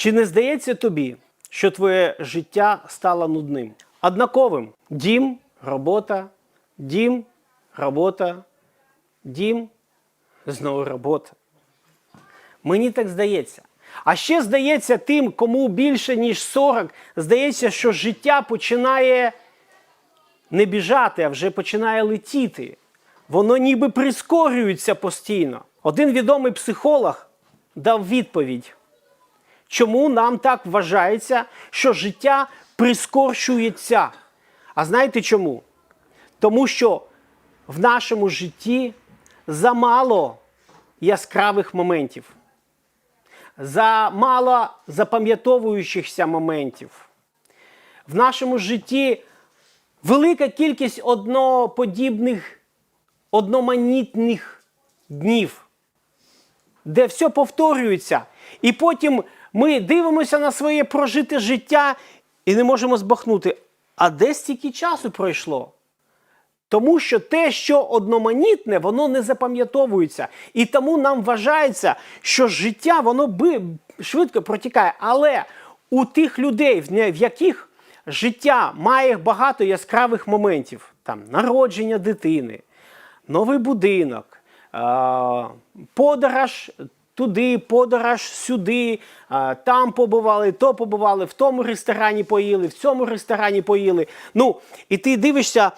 Чи не здається тобі, що твоє життя стало нудним? Однаковим дім, робота, дім, робота, дім, знову робота. Мені так здається. А ще здається тим, кому більше, ніж 40, здається, що життя починає не біжати, а вже починає летіти. Воно ніби прискорюється постійно. Один відомий психолог дав відповідь, чому нам так вважається, що життя прискорчується. А знаєте чому? Тому що в нашому житті замало яскравих моментів, замало запам'ятовуючихся моментів. В нашому житті велика кількість одноподібних, одноманітних днів, де все повторюється. І потім ми дивимося на своє прожите життя і не можемо збахнути. А де стільки часу пройшло? Тому що те, що одноманітне, воно не запам'ятовується. І тому нам вважається, що життя воно би швидко протікає. Але у тих людей, в яких життя має багато яскравих моментів, там народження дитини, новий будинок, подорож туди, подорож сюди, там побували, то побували, в тому ресторані поїли, в цьому ресторані поїли. Ну, і ти дивишся,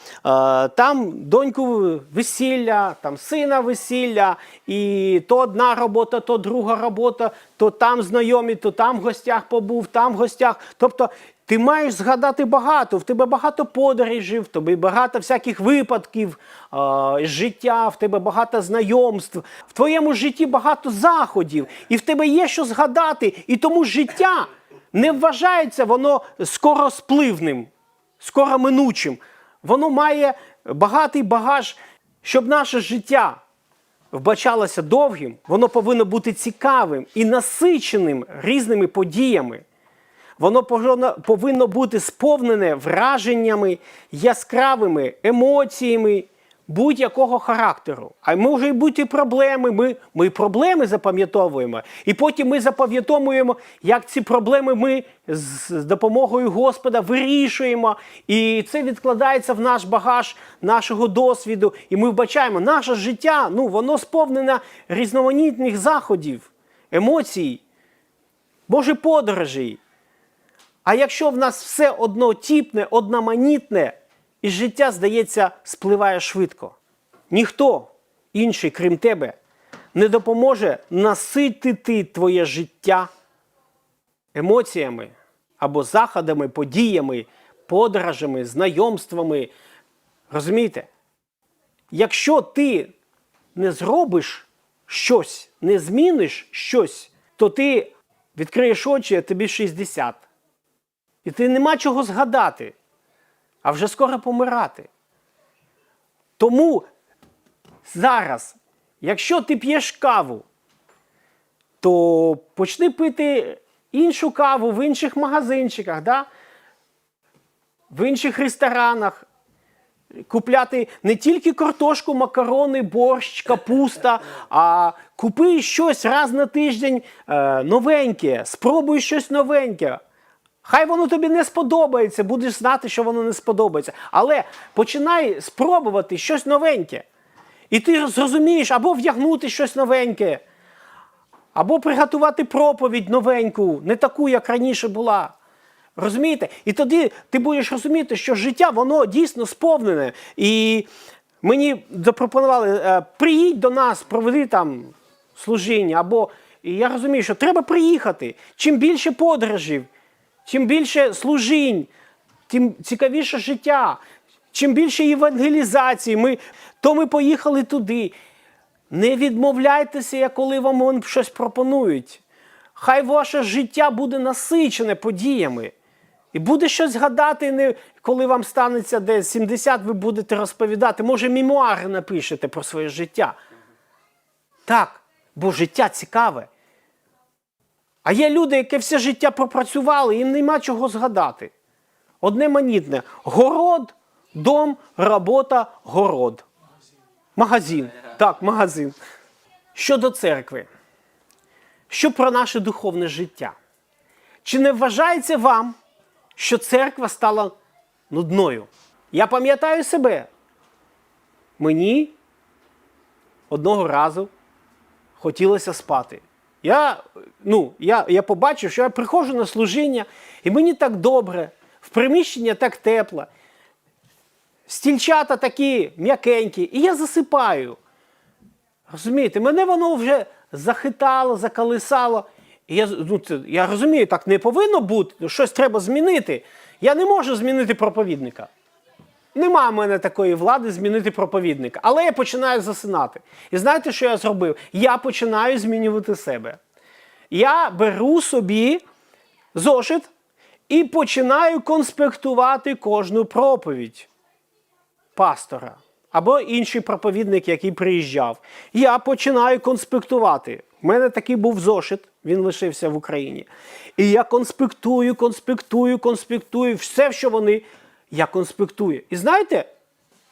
там доньку весілля, там сина весілля, і то одна робота, то друга робота, то там знайомі, то там в гостях побув, там в гостях. Тобто ти маєш згадати багато, в тебе багато подорожів, в тебе багато всяких випадків з життя, в тебе багато знайомств, в твоєму житті багато заходів, і в тебе є що згадати. І тому життя не вважається воно скороспливним, скороминучим. Воно має багатий багаж, щоб наше життя вбачалося довгим, воно повинно бути цікавим і насиченим різними подіями. Воно повинно, бути сповнене враженнями, яскравими емоціями будь-якого характеру. А може й бути проблеми. Ми, ми проблеми запам'ятовуємо. І потім ми запам'ятовуємо, як ці проблеми ми з допомогою Господа вирішуємо. І це відкладається в наш багаж нашого досвіду. І ми вбачаємо, наше життя ну, воно сповнене різноманітних заходів, емоцій, Боже подорожей. А якщо в нас все однотіпне, одноманітне, і життя, здається, спливає швидко. Ніхто інший, крім тебе, не допоможе наситити твоє життя емоціями або заходами, подіями, подорожами, знайомствами. Розумієте? Якщо ти не зробиш щось, не зміниш щось, то ти відкриєш очі, а тобі 60. І ти нема чого згадати, а вже скоро помирати. Тому зараз, якщо ти п'єш каву, то почни пити іншу каву в інших магазинчиках, да? в інших ресторанах. Купляти не тільки картошку, макарони, борщ, капуста, а купи щось раз на тиждень е, новеньке, спробуй щось новеньке. Хай воно тобі не сподобається, будеш знати, що воно не сподобається. Але починай спробувати щось новеньке. І ти зрозумієш, або вдягнути щось новеньке, або приготувати проповідь новеньку, не таку, як раніше була. Розумієте? І тоді ти будеш розуміти, що життя воно дійсно сповнене. І мені запропонували, е, приїдь до нас, проведи там служіння. Або і я розумію, що треба приїхати. Чим більше подорожів, чим більше служінь, тим цікавіше життя. Чим більше євангелізації, ми, то ми поїхали туди. Не відмовляйтеся, коли вам щось пропонують. Хай ваше життя буде насичене подіями. І буде щось згадати, не коли вам станеться десь 70, ви будете розповідати. Може, мемуари напишете про своє життя. Так, бо життя цікаве. А є люди, які все життя пропрацювали, їм нема чого згадати. Одне манітне: город, дом, робота, город. Магазин. Так, магазин. Щодо церкви. Що про наше духовне життя? Чи не вважається вам, що церква стала нудною? Я пам'ятаю себе. Мені одного разу хотілося спати. Я, ну, я, я побачив, що я приходжу на служіння, і мені так добре, в приміщення так тепло, стільчата такі м'якенькі, і я засипаю. Розумієте, мене воно вже захитало, заколисало. І я, ну, це, я розумію, так не повинно бути, щось треба змінити. Я не можу змінити проповідника. Нема в мене такої влади змінити проповідника. Але я починаю засинати. І знаєте, що я зробив? Я починаю змінювати себе. Я беру собі зошит і починаю конспектувати кожну проповідь пастора або інший проповідник, який приїжджав. Я починаю конспектувати. У мене такий був зошит, він лишився в Україні. І я конспектую, конспектую, конспектую все, що вони. Я конспектую. І знаєте,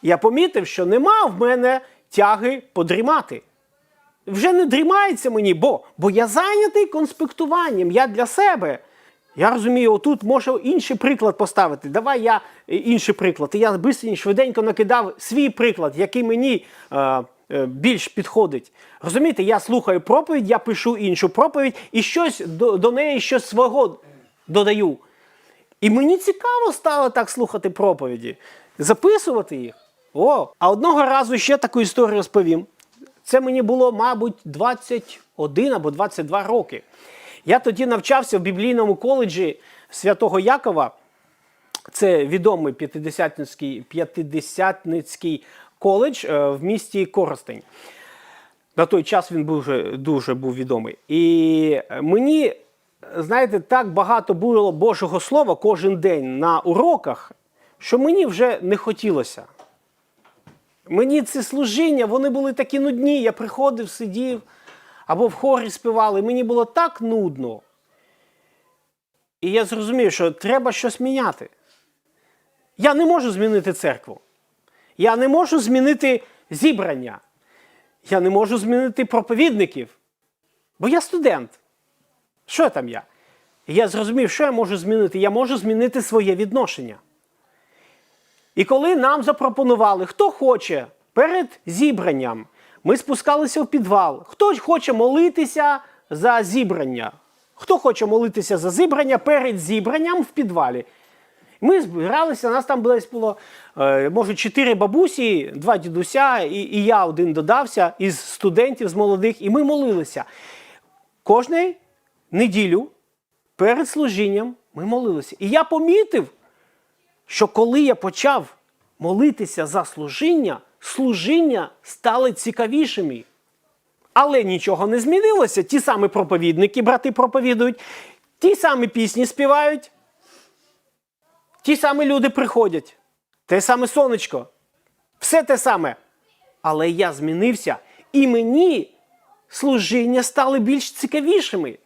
я помітив, що нема в мене тяги подрімати. Вже не дрімається мені, бо, бо я зайнятий конспектуванням, я для себе. Я розумію, отут можу інший приклад поставити. Давай я е, інший приклад. І я бистренько, швиденько накидав свій приклад, який мені е, е, більш підходить. Розумієте, я слухаю проповідь, я пишу іншу проповідь і щось до, до неї щось свого додаю. І мені цікаво стало так слухати проповіді, записувати їх. О, а одного разу ще таку історію розповім. Це мені було, мабуть, 21 або 22 роки. Я тоді навчався в біблійному коледжі Святого Якова. Це відомий п'ятидесятницький, п'ятидесятницький коледж е, в місті Коростень. На той час він дуже, дуже був відомий. І мені, знаєте, так багато було Божого Слова кожен день на уроках, що мені вже не хотілося. Мені ці служіння, вони були такі нудні. Я приходив, сидів або в хорі співали. Мені було так нудно. І я зрозумів, що треба щось міняти. Я не можу змінити церкву. Я не можу змінити зібрання. Я не можу змінити проповідників. Бо я студент. Що там я? Я зрозумів, що я можу змінити? Я можу змінити своє відношення. І коли нам запропонували, хто хоче перед зібранням, ми спускалися в підвал. Хто хоче молитися за зібрання? Хто хоче молитися за зібрання перед зібранням в підвалі? Ми збиралися, нас там десь було, е, може, чотири бабусі, два дідуся, і, і я один додався із студентів, з молодих, і ми молилися. Кожну неділю перед служінням ми молилися. І я помітив, що коли я почав молитися за служіння, служіння стали цікавішими. Але нічого не змінилося. Ті самі проповідники, брати проповідують, ті самі пісні співають, ті самі люди приходять, те саме сонечко, все те саме. Але я змінився, і мені служіння стали більш цікавішими.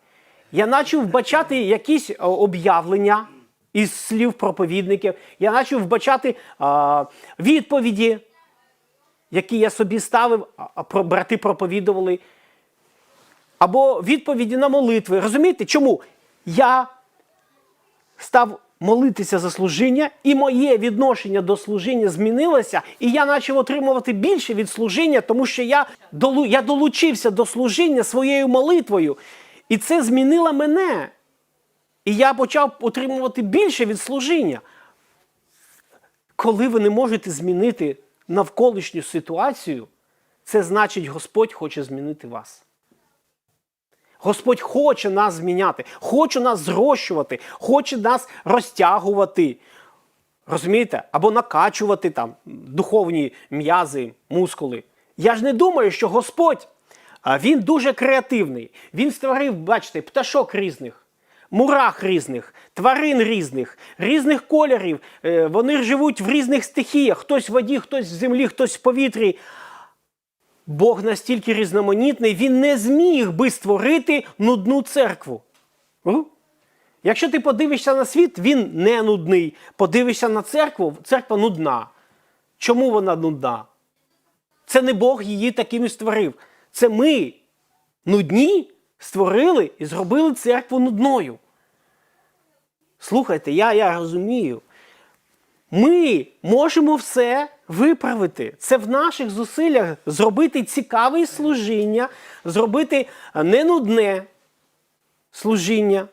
Я почав вбачати якісь об'явлення із слів проповідників. Я почав вбачати а, відповіді, які я собі ставив, а брати проповідували. Або відповіді на молитви. Розумієте, чому? Я став молитися за служіння, і моє відношення до служіння змінилося, і я почав отримувати більше від служіння, тому що я долучився до служіння своєю молитвою. І це змінило мене. І я почав отримувати більше від служіння. Коли ви не можете змінити навколишню ситуацію, це значить, Господь хоче змінити вас. Господь хоче нас зміняти, хоче нас зрощувати, хоче нас розтягувати. Розумієте? Або накачувати там духовні м'язи, мускули. Я ж не думаю, що Господь а, він дуже креативний. Він створив, бачите, пташок різних, мурах різних, тварин різних, різних кольорів. Е, Вони живуть в різних стихіях. Хтось в воді, хтось в землі, хтось в повітрі. Бог настільки різноманітний, він не зміг би створити нудну церкву. Якщо ти подивишся на світ, він не нудний. Подивишся на церкву, церква нудна. Чому вона нудна? Це не Бог її таким і створив. Це ми, нудні, створили і зробили церкву нудною. Слухайте, я, я розумію. Ми можемо все виправити. Це в наших зусиллях зробити цікаве служіння, зробити не нудне служіння,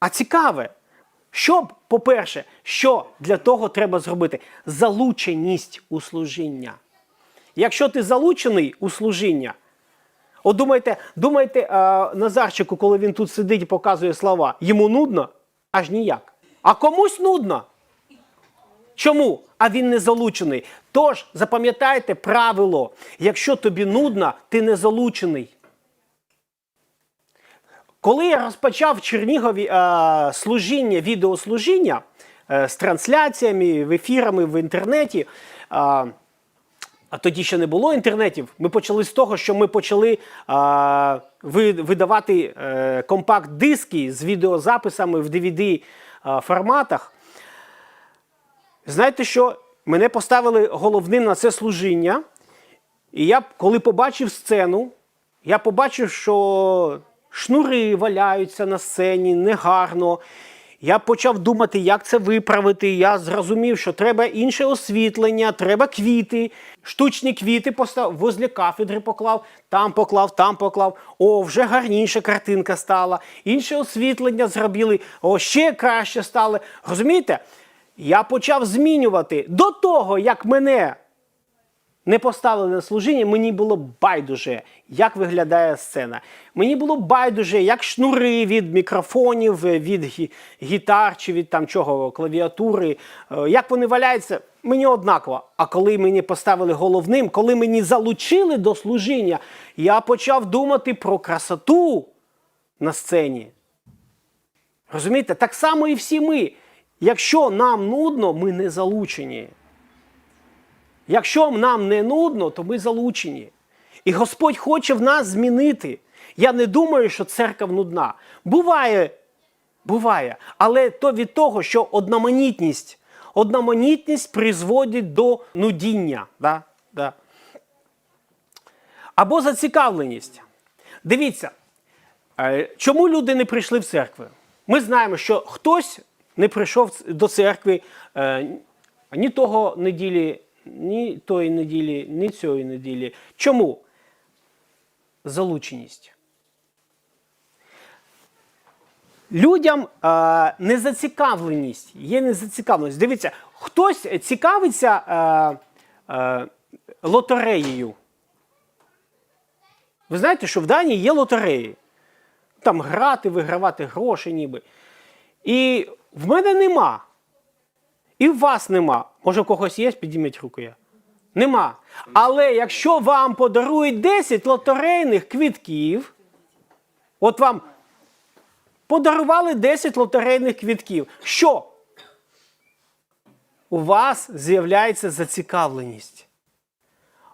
а цікаве. Щоб, по-перше, що для того треба зробити? Залученість у служіння. Якщо ти залучений у служіння, от думайте, думайте а, Назарчику, коли він тут сидить і показує слова, йому нудно? Аж ніяк. А комусь нудно. Чому? А він не залучений. Тож запам'ятайте правило: якщо тобі нудно, ти не залучений. Коли я розпочав в Чернігові е, служіння, відеослужіння е, з трансляціями, в ефірами в інтернеті. Е, а тоді ще не було інтернетів. Ми почали з того, що ми почали а, видавати е, компакт-диски з відеозаписами в DVD-форматах. Знаєте що? Мене поставили головним на це служіння. І я, коли побачив сцену, я побачив, що шнури валяються на сцені негарно. Я почав думати, як це виправити. Я зрозумів, що треба інше освітлення, треба квіти, штучні квіти постав, возле кафедри поклав, там поклав, там поклав. О, вже гарніша картинка стала. Інше освітлення зробили, о, ще краще стало. Розумієте? Я почав змінювати до того, як мене не поставили на служіння, мені було байдуже, як виглядає сцена. Мені було байдуже, як шнури від мікрофонів, від гі- гітар чи від там чого, клавіатури, е, як вони валяються, мені однаково. А коли мені поставили головним, коли мені залучили до служіння, я почав думати про красоту на сцені. Розумієте, так само і всі ми. Якщо нам нудно, ми не залучені. Якщо нам не нудно, то ми залучені. І Господь хоче в нас змінити. Я не думаю, що церква нудна. Буває, буває, але то від того, що одноманітність, одноманітність призводить до нудіння. Да? Да. Або зацікавленість. Дивіться, е, чому люди не прийшли в церкву? Ми знаємо, що хтось не прийшов до церкви е, ні того неділі, ні тої неділі, ні цієї неділі. Чому? Залученість. Людям е, незацікавленість, є незацікавленість. Дивіться, хтось цікавиться е, е, лотереєю. Ви знаєте, що в Данії є лотереї. Там грати, вигравати гроші ніби. І в мене нема. І в вас нема. Може, у когось є, підійміть руку я. Нема. Але якщо вам подарують 10 лотерейних квітків, от вам подарували 10 лотерейних квітків, що? У вас з'являється зацікавленість.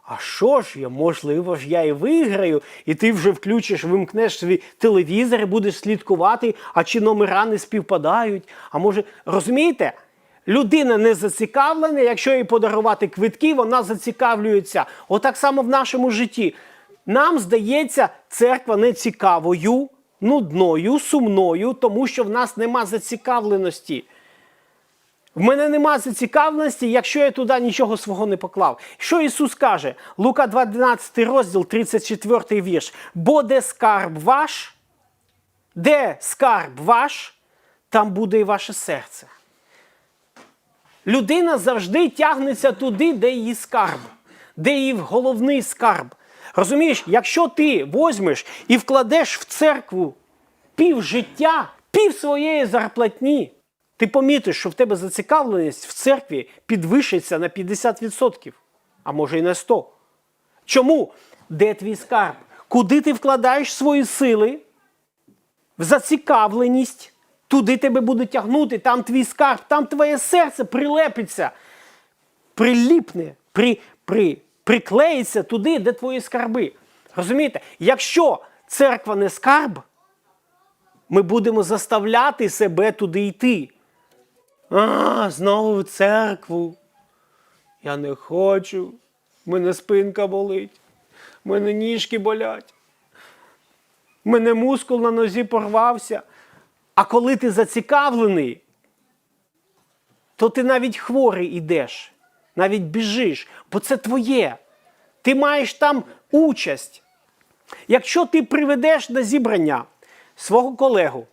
А що ж я, можливо ж, я і виграю, і ти вже включиш, вимкнеш свій телевізор і будеш слідкувати, а чи номера не співпадають. А може, розумієте? Людина не зацікавлена, якщо їй подарувати квитки, вона зацікавлюється. Отак само в нашому житті. Нам здається, церква не цікавою, нудною, сумною, тому що в нас нема зацікавленості. В мене нема зацікавленості, якщо я туди нічого свого не поклав. Що Ісус каже? Лука 12 розділ, 34 вірш. Бо де скарб ваш, де скарб ваш, там буде і ваше серце. Людина завжди тягнеться туди, де її скарб, де її головний скарб. Розумієш, якщо ти возьмеш і вкладеш в церкву пів життя, пів своєї зарплатні, ти помітиш, що в тебе зацікавленість в церкві підвищиться на 50%, а може і на 100%. Чому? Де твій скарб? Куди ти вкладаєш свої сили? В зацікавленість. Туди тебе буде тягнути, там твій скарб, там твоє серце прилепиться, приліпне, при, при, приклеїться туди, де твої скарби. Розумієте? Якщо церква не скарб, ми будемо заставляти себе туди йти. А, знову в церкву. Я не хочу. Мене спинка болить. Мене ніжки болять. Мене мускул на нозі порвався. А коли ти зацікавлений, то ти навіть хворий ідеш, навіть біжиш, бо це твоє. Ти маєш там участь. Якщо ти приведеш на зібрання свого колегу,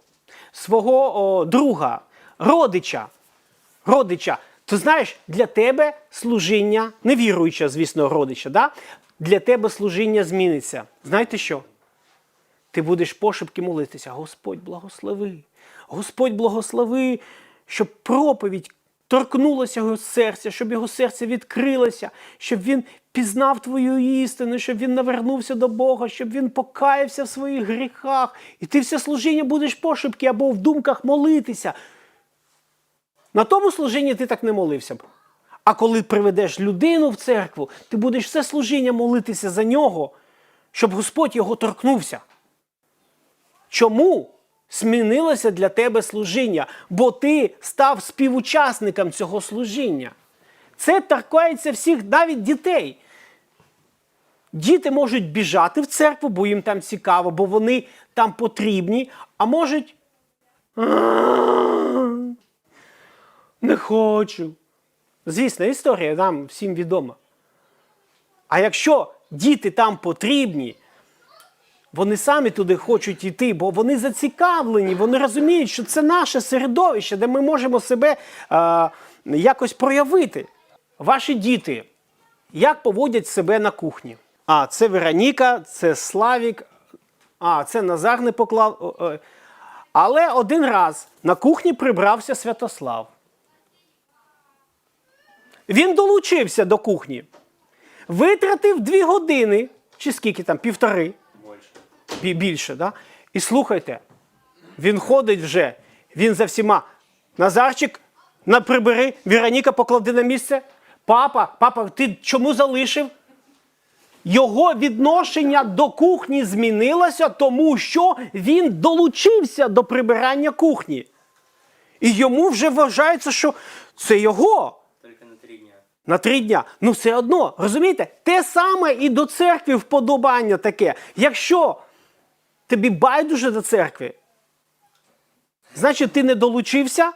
свого о, друга, родича, родича, то знаєш, для тебе служіння, невіруюча, звісно, родича, да? для тебе служіння зміниться. Знаєте що? Ти будеш пошепки молитися, Господь благослови, Господь благослови, щоб проповідь торкнулася його серця, щоб його серце відкрилося, щоб він пізнав твою істину, щоб він навернувся до Бога, щоб він покаявся в своїх гріхах. І ти все служіння будеш пошепки або в думках молитися. На тому служінні ти так не молився б. А коли приведеш людину в церкву, ти будеш все служіння молитися за нього, щоб Господь його торкнувся. Чому змінилося для тебе служіння? Бо ти став співучасником цього служіння. Це торкається всіх, навіть дітей. Діти можуть біжати в церкву, бо їм там цікаво, бо вони там потрібні, а можуть. Не хочу. Звісно, історія нам всім відома. А якщо діти там потрібні, вони самі туди хочуть йти, бо вони зацікавлені, вони розуміють, що це наше середовище, де ми можемо себе е, якось проявити. Ваші діти, як поводять себе на кухні? А, це Вероніка, це Славік, а, це Назар не поклав. Але один раз на кухні прибрався Святослав. Він долучився до кухні, витратив дві години, чи скільки там, півтори. Бі- більше, да? І слухайте, він ходить вже, він за всіма. Назарчик, на прибери, Вероніка поклади на місце. Папа, папа, ти чому залишив? Його відношення до кухні змінилося, тому що він долучився до прибирання кухні. І йому вже вважається, що це його. Только на три дня. На три дня. Ну, все одно, розумієте? Те саме і до церкви вподобання таке. Якщо тобі байдуже до церкви, значить ти не долучився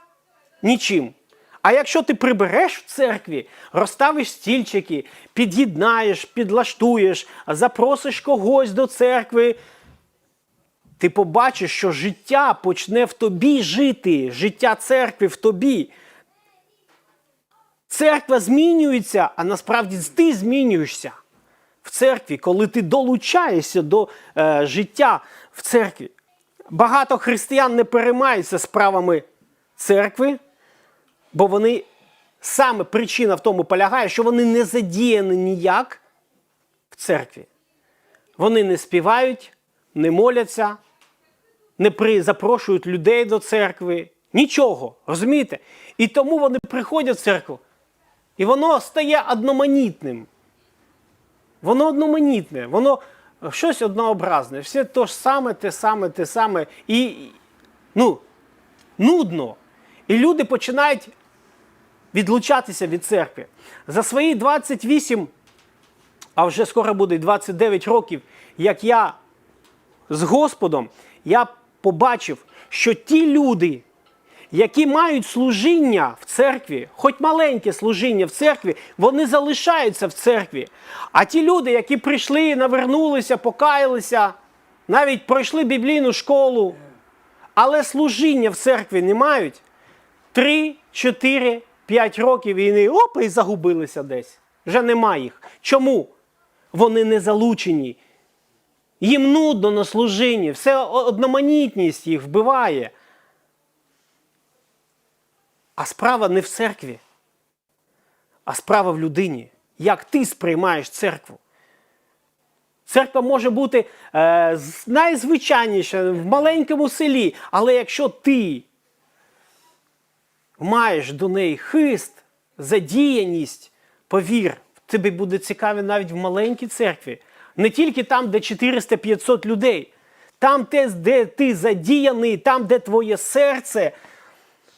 нічим. А якщо ти прибереш в церкві, розставиш стільчики, під'єднаєш, підлаштуєш, запросиш когось до церкви, ти побачиш, що життя почне в тобі жити, життя церкви в тобі. Церква змінюється, а насправді ти змінюєшся в церкві, коли ти долучаєшся до е, життя в церкві. Багато християн не переймаються справами церкви, бо вони саме причина в тому полягає, що вони не задіяні ніяк в церкві. Вони не співають, не моляться, не при... запрошують людей до церкви. Нічого, розумієте? І тому вони приходять в церкву, і воно стає одноманітним. Воно одноманітне, воно щось однообразне. Все то ж саме, те саме, те саме. І ну, нудно. І люди починають відлучатися від церкви. За свої 28, а вже скоро буде 29 років, як я з Господом, я побачив, що ті люди, які мають служіння в церкві, хоч маленьке служіння в церкві, вони залишаються в церкві. А ті люди, які прийшли, навернулися, покаялися, навіть пройшли біблійну школу, але служіння в церкві не мають, 3, 4, 5 років війни, опа, і загубилися десь. Вже нема їх. Чому? Вони не залучені. Їм нудно на служінні, все одноманітність їх вбиває. А справа не в церкві, а справа в людині. Як ти сприймаєш церкву? Церква може бути е, найзвичайніша в маленькому селі, але якщо ти маєш до неї хист, задіяність, повір, тобі буде цікаві навіть в маленькій церкві. Не тільки там, де 400-500 людей. Там, де ти задіяний, там, де твоє серце,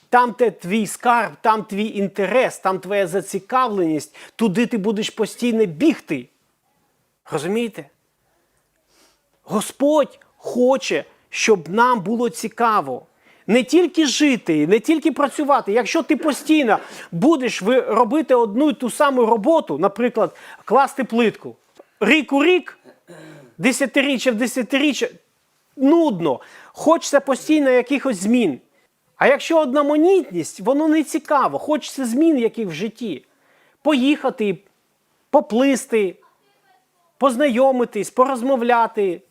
там, де твій скарб, там твій інтерес, там твоя зацікавленість, туди ти будеш постійно бігти. Розумієте? Господь хоче, щоб нам було цікаво. не тільки жити, не тільки працювати. Якщо ти постійно будеш робити одну і ту саму роботу, наприклад, класти плитку, рік у рік, десятиріччя в десятиріччя, нудно. Хочеться постійно якихось змін. А якщо одноманітність, воно не цікаво. Хочеться змін яких в житті. Поїхати, поплисти, познайомитись, порозмовляти,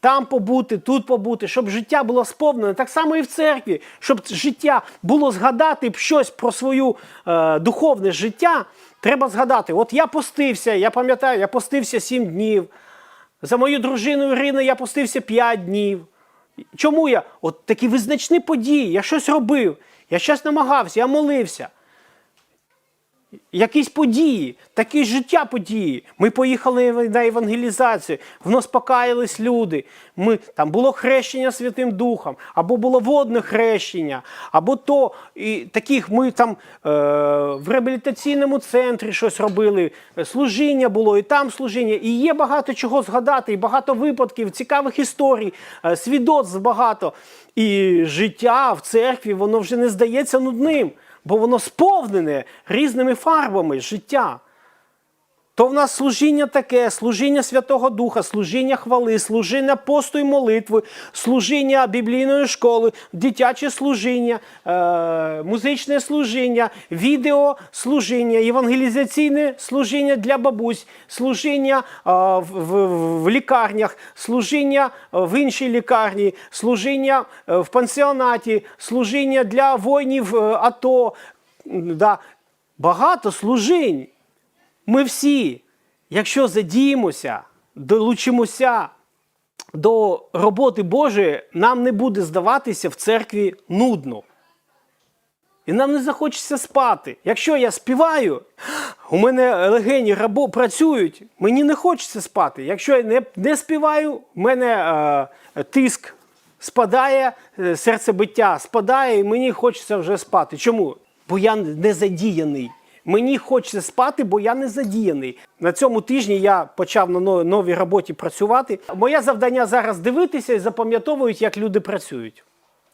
там побути, тут побути, щоб життя було сповнене. Так само і в церкві, щоб життя було згадати щось про своє е, духовне життя, треба згадати. От я постився, я пам'ятаю, я постився сім днів. За мою дружину Ірину я постився 5 днів. Чому я? От такі визначні події, я щось робив, я щось намагався, я молився. Якісь події, такі життя події. Ми поїхали на евангелізацію, в нас покаялись люди. Ми, там було хрещення Святим Духом, або було водне хрещення, або то і таких ми там е, в реабілітаційному центрі щось робили, служіння було, і там служіння. І є багато чого згадати, і багато випадків, цікавих історій, е, свідоцтв багато. І життя в церкві, воно вже не здається нудним бо воно сповнене різними фарбами життя. То в нас служіння таке, служіння Святого Духа, служіння хвали, служіння посту і молитви, служіння біблійної школи, дитяче служіння, е, музичне служіння, відео служіння, євангелізаційне служіння для бабусь, служіння е, в, лікарнях, служіння е, в іншій лікарні, служіння в пансіонаті, служіння для воїнів АТО. Да. Багато служінь. Ми всі, якщо задіємося, долучимося до роботи Божої, нам не буде здаватися в церкві нудно. І нам не захочеться спати. Якщо я співаю, у мене легені рабо працюють, мені не хочеться спати. Якщо я не, не співаю, в мене е, тиск спадає, е, серцебиття спадає, і мені хочеться вже спати. Чому? Бо я не задіяний. Мені хочеться спати, бо я не задіяний. На цьому тижні я почав на новій роботі працювати. Моє завдання зараз дивитися і запам'ятовують, як люди працюють.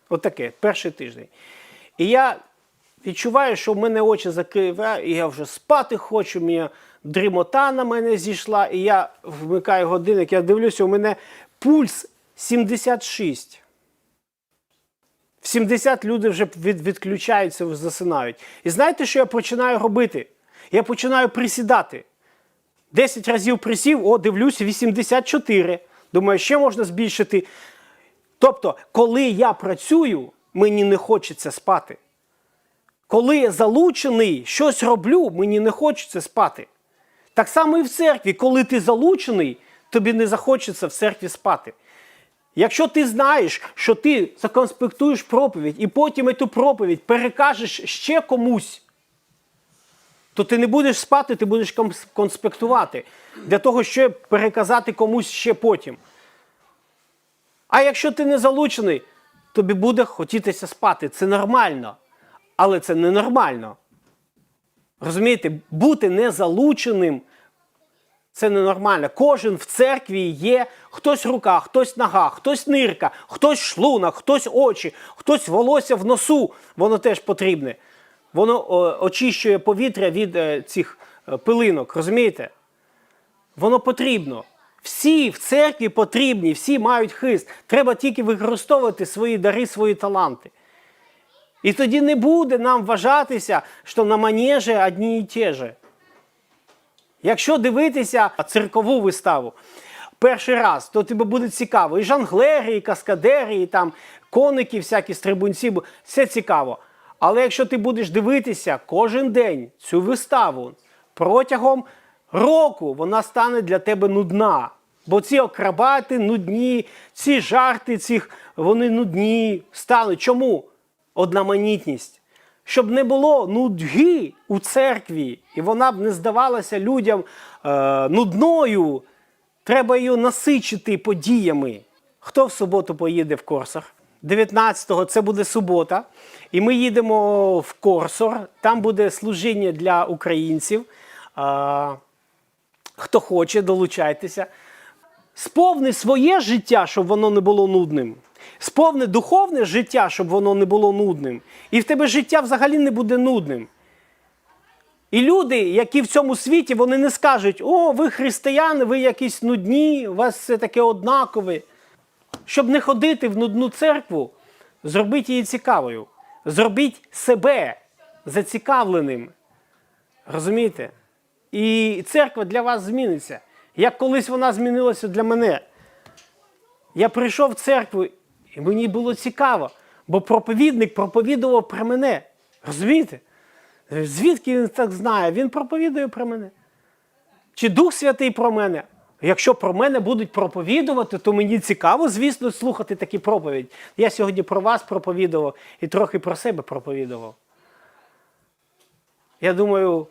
Отаке, перший тиждень. І я відчуваю, що в мене очі закривають, і я вже спати хочу, мені дрімота на мене зійшла, і я вмикаю годинник, я дивлюся, у мене пульс 76. В 70 люди вже від, відключаються, засинають. І знаєте, що я починаю робити? Я починаю присідати. 10 разів присів, о, дивлюсь, 84. Думаю, ще можна збільшити. Тобто, коли я працюю, мені не хочеться спати. Коли я залучений, щось роблю, мені не хочеться спати. Так само і в церкві, коли ти залучений, тобі не захочеться в церкві спати. Якщо ти знаєш, що ти законспектуєш проповідь і потім цю проповідь перекажеш ще комусь, то ти не будеш спати, ти будеш конспектувати для того, щоб переказати комусь ще потім. А якщо ти не залучений, тобі буде хотітися спати. Це нормально. Але це ненормально. Розумієте, бути незалученим це ненормально. Кожен в церкві є хтось рука, хтось нога, хтось нирка, хтось шлунок, хтось очі, хтось волосся в носу. Воно теж потрібне. Воно о, очищує повітря від е, цих е, пилинок, розумієте? Воно потрібно. Всі в церкві потрібні, всі мають хист. Треба тільки використовувати свої дари, свої таланти. І тоді не буде нам вважатися, що на манежі одні і ті же. Якщо дивитися циркову виставу перший раз, то тобі буде цікаво. І жонглери, і каскадери, і там коники, всякі стрибунці, все цікаво. Але якщо ти будеш дивитися кожен день цю виставу протягом року, вона стане для тебе нудна. Бо ці акробати нудні, ці жарти цих, вони нудні стануть. Чому? Одноманітність щоб не було нудьги у церкві, і вона б не здавалася людям е, нудною, треба її насичити подіями. Хто в суботу поїде в Корсор? 19-го це буде субота, і ми їдемо в Корсор. Там буде служіння для українців. Хто хоче, долучайтеся. Сповни своє життя, щоб воно не було нудним. Сповни духовне життя, щоб воно не було нудним. І в тебе життя взагалі не буде нудним. І люди, які в цьому світі, вони не скажуть: о, ви християни, ви якісь нудні, у вас все таке однакове. Щоб не ходити в нудну церкву, зробіть її цікавою. Зробіть себе зацікавленим. Розумієте? І церква для вас зміниться. Як колись вона змінилася для мене. Я прийшов в церкву, і мені було цікаво, бо проповідник проповідував про мене. Розумієте? Звідки він так знає? Він проповідує про мене. Чи Дух Святий про мене? Якщо про мене будуть проповідувати, то мені цікаво, звісно, слухати такі проповіді. Я сьогодні про вас проповідував і трохи про себе проповідував. Я думаю,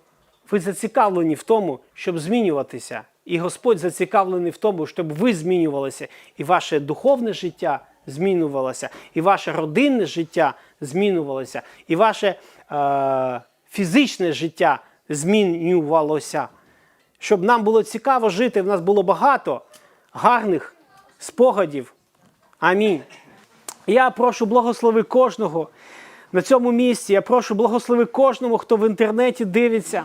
ви зацікавлені в тому, щоб змінюватися. І Господь зацікавлений в тому, щоб ви змінювалися, і ваше духовне життя змінювалося, і ваше родинне життя змінювалося, і ваше е- фізичне життя змінювалося. Щоб нам було цікаво жити, в нас було багато гарних спогадів. Амінь. Я прошу благослови кожного на цьому місці. Я прошу благослови кожному, хто в інтернеті дивиться.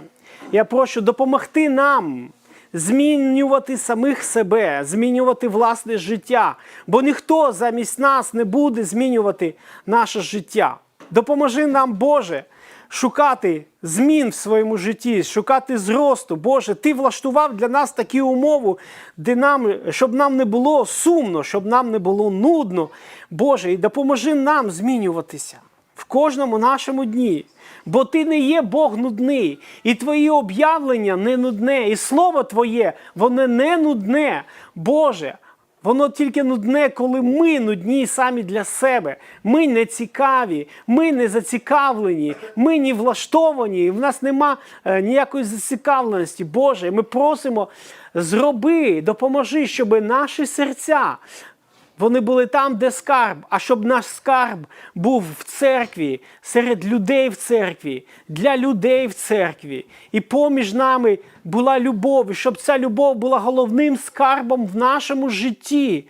Я прошу допомогти нам змінювати самих себе, змінювати власне життя. Бо ніхто замість нас не буде змінювати наше життя. Допоможи нам, Боже, шукати змін в своєму житті, шукати зросту. Боже, Ти влаштував для нас таку умову, де нам, щоб нам не було сумно, щоб нам не було нудно. Боже, і допоможи нам змінюватися в кожному нашому дні. Бо ти не є Бог нудний, і твої об'явлення не нудне, і слово Твоє, воно не нудне, Боже. Воно тільки нудне, коли ми нудні самі для себе. Ми не цікаві, ми не зацікавлені, ми не влаштовані, в нас нема е, ніякої зацікавленості. Боже, ми просимо, зроби, допоможи, щоб наші серця. Вони були там, де скарб, а щоб наш скарб був в церкві, серед людей в церкві, для людей в церкві. І поміж нами була любов, і щоб ця любов була головним скарбом в нашому житті.